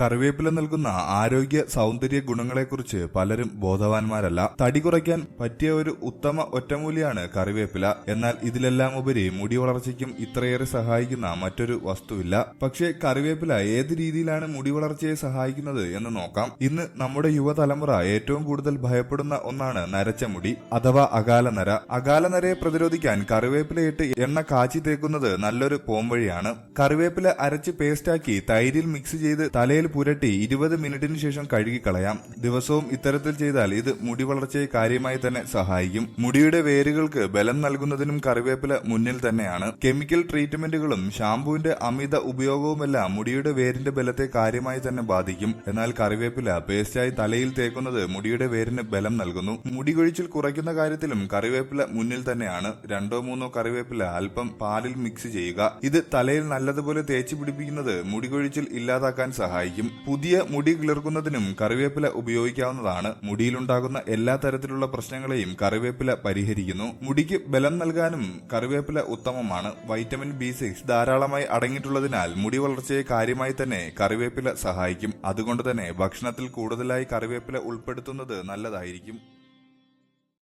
കറിവേപ്പില നൽകുന്ന ആരോഗ്യ സൗന്ദര്യ ഗുണങ്ങളെക്കുറിച്ച് പലരും ബോധവാന്മാരല്ല. തടി കുറയ്ക്കാൻ പറ്റിയ ഒരു ഉത്തമ ഒറ്റമൂലിയാണ് കറിവേപ്പില. എന്നാൽ ഇതിലെല്ലാം ഉപരി മുടി വളർച്ചയ്ക്കും ഇത്രയേറെ സഹായിക്കുന്ന മറ്റൊരു വസ്തുവില്ല. പക്ഷേ കറിവേപ്പില ഏത് രീതിയിലാണ് മുടി വളർച്ചയെ സഹായിക്കുന്നത് എന്ന് നോക്കാം. ഇന്ന് നമ്മുടെ യുവതലമുറ ഏറ്റവും കൂടുതൽ ഭയപ്പെടുന്ന ഒന്നാണ് നരച്ച മുടി അഥവാ അകാലനര അകാലനരയെ പ്രതിരോധിക്കാൻ കറിവേപ്പിലയിട്ട് എണ്ണ കാച്ചി തേക്കുന്നത് നല്ലൊരു പോംവഴിയാണ്. കറിവേപ്പില അരച്ച് പേസ്റ്റാക്കി തൈരിൽ മിക്സ് ചെയ്ത് തലയിൽ പുരട്ടി ഇരുപത് മിനിറ്റിന് ശേഷം കഴുകി കളയാം ദിവസവും ഇത്തരത്തിൽ ചെയ്താൽ ഇത് മുടി വളർച്ചയെ കാര്യമായി തന്നെ സഹായിക്കും. മുടിയുടെ വേരുകൾക്ക് ബലം നൽകുന്നതിനും കറിവേപ്പില മുന്നിൽ തന്നെയാണ്. കെമിക്കൽ ട്രീറ്റ്മെന്റുകളും ഷാംപൂവിന്റെ അമിത ഉപയോഗവുമെല്ലാം മുടിയുടെ വേരിന്റെ ബലത്തെ കാര്യമായി തന്നെ ബാധിക്കും. എന്നാൽ കറിവേപ്പില പേസ്റ്റായി തലയിൽ തേക്കുന്നത് മുടിയുടെ വേരിന് ബലം നൽകുന്നു. മുടി കൊഴിച്ചിൽ കുറയ്ക്കുന്ന കാര്യത്തിലും കറിവേപ്പില മുന്നിൽ തന്നെയാണ്. രണ്ടോ മൂന്നോ കറിവേപ്പില അല്പം പാലിൽ മിക്സ് ചെയ്യുക. ഇത് തലയിൽ നല്ലതുപോലെ തേച്ച് പിടിപ്പിക്കുന്നത് മുടി കൊഴിച്ചിൽ ഇല്ലാതാക്കാൻ സഹായിക്കും പുതിയ മുടി കിളിർക്കുന്നതിനും കറിവേപ്പില ഉപയോഗിക്കാവുന്നതാണ്. മുടിയിലുണ്ടാകുന്ന എല്ലാ തരത്തിലുള്ള പ്രശ്നങ്ങളെയും കറിവേപ്പില പരിഹരിക്കുന്നു. മുടിക്ക് ബലം നൽകാനും കറിവേപ്പില ഉത്തമമാണ്. വൈറ്റമിൻ ബി സിക്സ് ധാരാളമായി അടങ്ങിയിട്ടുള്ളതിനാൽ മുടി വളർച്ചയെ കാര്യമായി തന്നെ കറിവേപ്പില സഹായിക്കും. അതുകൊണ്ട് തന്നെ ഭക്ഷണത്തിൽ കൂടുതലായി കറിവേപ്പില ഉൾപ്പെടുത്തുന്നത് നല്ലതായിരിക്കും.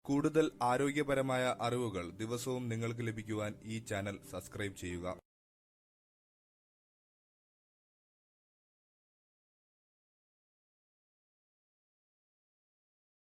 കൂടുതൽ ആരോഗ്യപരമായ അറിവുകൾ ദിവസവും നിങ്ങൾക്ക് ലഭിക്കുവാൻ ഈ ചാനൽ സബ്സ്ക്രൈബ് ചെയ്യുക.